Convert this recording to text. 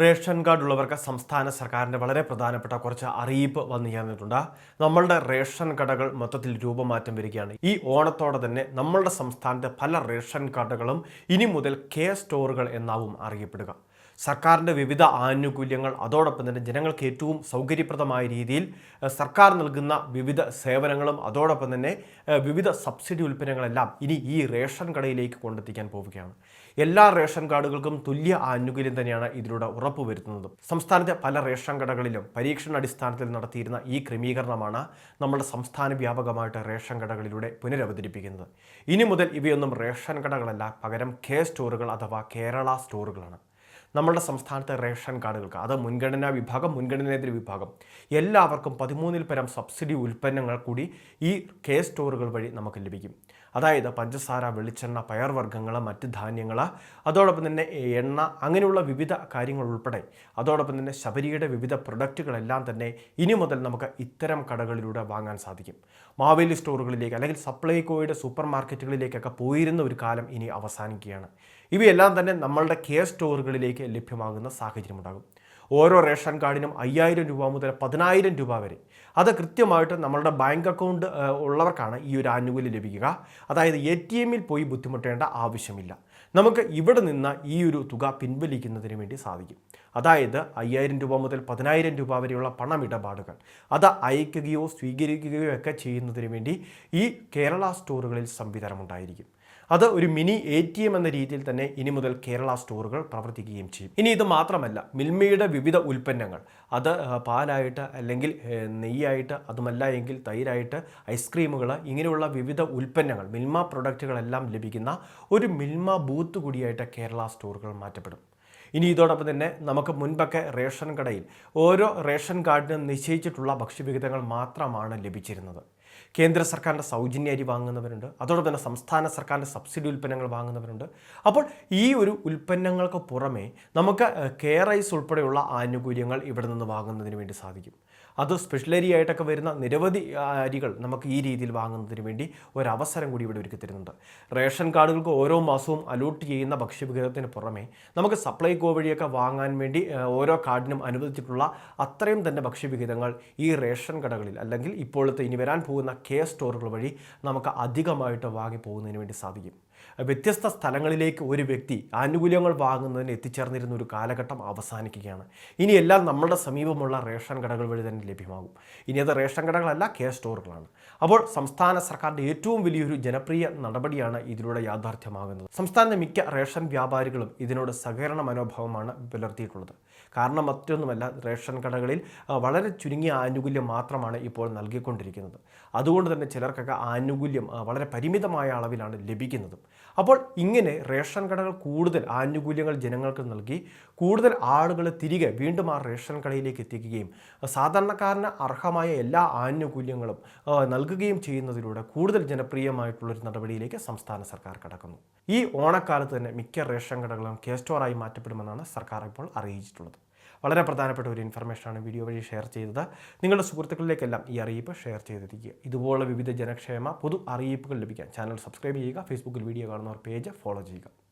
Ration card ഉള്ളവർക്ക് സംസ്ഥാന സർക്കാരിന്റെ വളരെ പ്രധാനപ്പെട്ട കുറച്ച് അറിയിപ്പ് വന്നു ചേർന്നിട്ടുണ്ട്. നമ്മളുടെ റേഷൻ കടകൾ മൊത്തത്തിൽ രൂപമാറ്റം വരികയാണ്. ഈ ഓണത്തോടെ തന്നെ നമ്മളുടെ സംസ്ഥാനത്തെ പല റേഷൻ കാർഡുകളും ഇനി മുതൽ കെ സ്റ്റോറുകൾ എന്നാവും അറിയപ്പെടുക. സർക്കാരിന്റെ വിവിധ ആനുകൂല്യങ്ങൾ അതോടൊപ്പം തന്നെ ജനങ്ങൾക്ക് ഏറ്റവും സൗകര്യപ്രദമായ രീതിയിൽ സർക്കാർ നൽകുന്ന വിവിധ സേവനങ്ങളും അതോടൊപ്പം തന്നെ വിവിധ സബ്സിഡി ഉൽപ്പന്നങ്ങളെല്ലാം ഇനി ഈ റേഷൻ കടയിലേക്ക് കൊണ്ടെത്തിക്കാൻ പോവുകയാണ്. എല്ലാ റേഷൻ കാർഡുകൾക്കും തുല്യ ആനുകൂല്യം തന്നെയാണ് ഇതിലൂടെ ഉറപ്പുവരുത്തുന്നത്. സംസ്ഥാനത്തെ പല റേഷൻ കടകളിലും പരീക്ഷണ അടിസ്ഥാനത്തിൽ നടത്തിയിരുന്ന ഈ ക്രമീകരണമാണ് നമ്മുടെ സംസ്ഥാന വ്യാപകമായിട്ട് റേഷൻ കടകളിലൂടെ പുനരവതരിപ്പിക്കുന്നത്. ഇനി മുതൽ ഇവയൊന്നും റേഷൻ കടകളല്ല പകരം കെ സ്റ്റോറുകൾ അഥവാ കേരള സ്റ്റോറുകളാണ്. നമ്മളുടെ സംസ്ഥാനത്തെ റേഷൻ കാർഡുകൾക്ക് അത് മുൻഗണനാ വിഭാഗം മുൻഗണനേതര വിഭാഗം എല്ലാവർക്കും പതിമൂന്നിൽ പരം സബ്സിഡി ഉൽപ്പന്നങ്ങൾ കൂടി ഈ കെ സ്റ്റോറുകൾ വഴി നമുക്ക് ലഭിക്കും. അതായത് പഞ്ചസാര വെളിച്ചെണ്ണ പയർവർഗങ്ങൾ മറ്റ് ധാന്യങ്ങൾ അതോടൊപ്പം തന്നെ എണ്ണ അങ്ങനെയുള്ള വിവിധ കാര്യങ്ങൾ ഉൾപ്പെടെ അതോടൊപ്പം തന്നെ ശബരിയുടെ വിവിധ പ്രൊഡക്റ്റുകളെല്ലാം തന്നെ ഇനി മുതൽ നമുക്ക് ഇത്തരം കടകളിലൂടെ വാങ്ങാൻ സാധിക്കും. മാവേലി സ്റ്റോറുകളിലേക്ക് അല്ലെങ്കിൽ സപ്ലൈകോയുടെ സൂപ്പർ മാർക്കറ്റുകളിലേക്കൊക്കെ പോയിരുന്ന ഒരു കാലം ഇനി അവസാനിക്കുകയാണ്. ഇവയെല്ലാം തന്നെ നമ്മളുടെ കെയർ സ്റ്റോറുകളിലേക്ക് ലഭ്യമാകുന്ന സാഹചര്യമുണ്ടാകും. ഓരോ റേഷൻ കാർഡിനും അയ്യായിരം രൂപ മുതൽ പതിനായിരം രൂപ വരെ. അത് കൃത്യമായിട്ട് നമ്മളുടെ ബാങ്ക് അക്കൗണ്ട് ഉള്ളവർക്കാണ് ഈ ഒരു ആനുകൂല്യം ലഭിക്കുക. അതായത് എ ടി എമ്മിൽ പോയി ബുദ്ധിമുട്ടേണ്ട ആവശ്യമില്ല. നമുക്ക് ഇവിടെ നിന്ന് ഈ ഒരു തുക പിൻവലിക്കുന്നതിന് വേണ്ടി സാധിക്കും. അതായത് അയ്യായിരം രൂപ മുതൽ പതിനായിരം രൂപ വരെയുള്ള പണമിടപാടുകൾ. അത് അയക്കുകയോ സ്വീകരിക്കുകയോ ഒക്കെ ചെയ്യുന്നതിന് വേണ്ടി ഈ കേരള സ്റ്റോറുകളിൽ സംവിധാനം ഉണ്ടായിരിക്കും അത് ഒരു മിനി എ ടി എം എന്ന രീതിയിൽ തന്നെ ഇനി മുതൽ കേരള സ്റ്റോറുകൾ പ്രവർത്തിക്കുകയും ചെയ്യും. ഇനി ഇത് മാത്രമല്ല മിൽമയുടെ വിവിധ ഉൽപ്പന്നങ്ങൾ അത് പാലായിട്ട് അല്ലെങ്കിൽ നെയ്യായിട്ട് അതുമല്ല എങ്കിൽ തൈരായിട്ട് ഐസ്ക്രീമുകൾ ഇങ്ങനെയുള്ള വിവിധ ഉൽപ്പന്നങ്ങൾ മിൽമ പ്രൊഡക്റ്റുകളെല്ലാം ലഭിക്കുന്ന ഒരു മിൽമ ബൂത്ത് കൂടിയായിട്ട് കേരള സ്റ്റോറുകൾ മാറ്റപ്പെടും. ഇനി ഇതോടൊപ്പം തന്നെ നമുക്ക് മുൻപൊക്കെ റേഷൻ കടയിൽ ഓരോ റേഷൻ കാർഡിനും നിശ്ചയിച്ചിട്ടുള്ള ഭക്ഷ്യവിഹിതങ്ങൾ മാത്രമാണ് ലഭിച്ചിരുന്നത്. കേന്ദ്ര സർക്കാരിന്റെ സൗജന്യ അരി വാങ്ങുന്നവരുണ്ട്. അതോടൊപ്പം തന്നെ സംസ്ഥാന സർക്കാരിന്റെ സബ്സിഡി ഉൽപ്പന്നങ്ങൾ വാങ്ങുന്നവരുണ്ട്. അപ്പോൾ ഈ ഒരു ഉൽപ്പന്നങ്ങൾക്ക് പുറമേ നമുക്ക് കെയർ ഐസ് ഉൾപ്പെടെയുള്ള ആനുകൂല്യങ്ങൾ ഇവിടെ നിന്ന് വാങ്ങുന്നതിന് വേണ്ടി സാധിക്കും. അത് സ്പെഷ്യൽ അരി ആയിട്ടൊക്കെ വരുന്ന നിരവധി അരികൾ നമുക്ക് ഈ രീതിയിൽ വാങ്ങുന്നതിന് വേണ്ടി ഒരവസരം കൂടി ഇവിടെ ഒരുക്കി തരുന്നുണ്ട്. റേഷൻ കാർഡുകൾക്ക് ഓരോ മാസവും അലോട്ട് ചെയ്യുന്ന ഭക്ഷ്യവിഹിതത്തിന് പുറമേ നമുക്ക് സപ്ലൈകോ വഴിയൊക്കെ വാങ്ങാൻ വേണ്ടി ഓരോ കാർഡിനും അനുവദിച്ചിട്ടുള്ള അത്രയും തന്നെ ഭക്ഷ്യവിഹിതങ്ങൾ ഈ റേഷൻ കടകളിൽ അല്ലെങ്കിൽ ഇപ്പോഴത്തെ ഇനി വരാൻ പോകുന്ന കെ സ്റ്റോറുകൾ വഴി നമുക്ക് അധികമായിട്ട് വാങ്ങി പോകുന്നതിന് വേണ്ടി സാധിക്കും. വ്യത്യസ്ത സ്ഥലങ്ങളിലേക്ക് ഒരു വ്യക്തി ആനുകൂല്യങ്ങൾ വാങ്ങുന്നതിന് എത്തിച്ചേർന്നിരുന്ന ഒരു കാലഘട്ടം അവസാനിക്കുകയാണ്. ഇനി എല്ലാം നമ്മുടെ സമീപമുള്ള റേഷൻ കടകൾ വഴി തന്നെ ലഭ്യമാകും. ഇനി അത് റേഷൻ കടകളല്ല കെ സ്റ്റോറുകളാണ്. അപ്പോൾ സംസ്ഥാന സർക്കാരിന്റെ ഏറ്റവും വലിയൊരു ജനപ്രിയ നടപടിയാണ് ഇതിലൂടെ യാഥാർത്ഥ്യമാകുന്നത്. സംസ്ഥാനത്തെ മിക്ക റേഷൻ വ്യാപാരികളും ഇതിനോട് സഹകരണ മനോഭാവമാണ് പുലർത്തിയിട്ടുള്ളത്. കാരണം മറ്റൊന്നുമല്ല റേഷൻ കടകളിൽ വളരെ ചുരുങ്ങിയ ആനുകൂല്യം മാത്രമാണ് ഇപ്പോൾ നൽകിക്കൊണ്ടിരിക്കുന്നത്. അതുകൊണ്ട് തന്നെ ചിലർക്കൊക്കെ ആനുകൂല്യം വളരെ പരിമിതമായ അളവിലാണ് ലഭിക്കുന്നത്. അപ്പോൾ ഇങ്ങനെ റേഷൻ കടകൾ കൂടുതൽ ആനുകൂല്യങ്ങൾ ജനങ്ങൾക്ക് നൽകി കൂടുതൽ ആളുകളെ തിരികെ വീണ്ടും ആ റേഷൻ കടയിലേക്ക് എത്തിക്കുകയും സാധാരണക്കാരന് അർഹമായ എല്ലാ ആനുകൂല്യങ്ങളും നൽകുകയും ചെയ്യുന്നതിലൂടെ കൂടുതൽ ജനപ്രിയമായിട്ടുള്ളൊരു നടപടിയിലേക്ക് സംസ്ഥാന സർക്കാർ കടക്കുന്നു. ഈ ഓണക്കാലത്ത് തന്നെ മിക്ക റേഷൻ കടകളും കെ സ്റ്റോറായി മാറ്റപ്പെടുമെന്നാണ് സർക്കാർ ഇപ്പോൾ അറിയിച്ചിട്ടുള്ളത്. വളരെ പ്രധാനപ്പെട്ട ഒരു ഇൻഫർമേഷനാണ് വീഡിയോ വഴി ഷെയർ ചെയ്തത്. നിങ്ങളുടെ സുഹൃത്തുക്കളിലേക്കെല്ലാം ഈ അറിയിപ്പ് ഷെയർ ചെയ്തിരിക്കുക. ഇതുപോലുള്ള വിവിധ ജനക്ഷേമ പൊതു അറിയിപ്പുകൾ ലഭിക്കാൻ ചാനൽ സബ്സ്ക്രൈബ് ചെയ്യുക ഫേസ്ബുക്കിൽ വീഡിയോ കാണുന്നവർ പേജ് ഫോളോ ചെയ്യുക.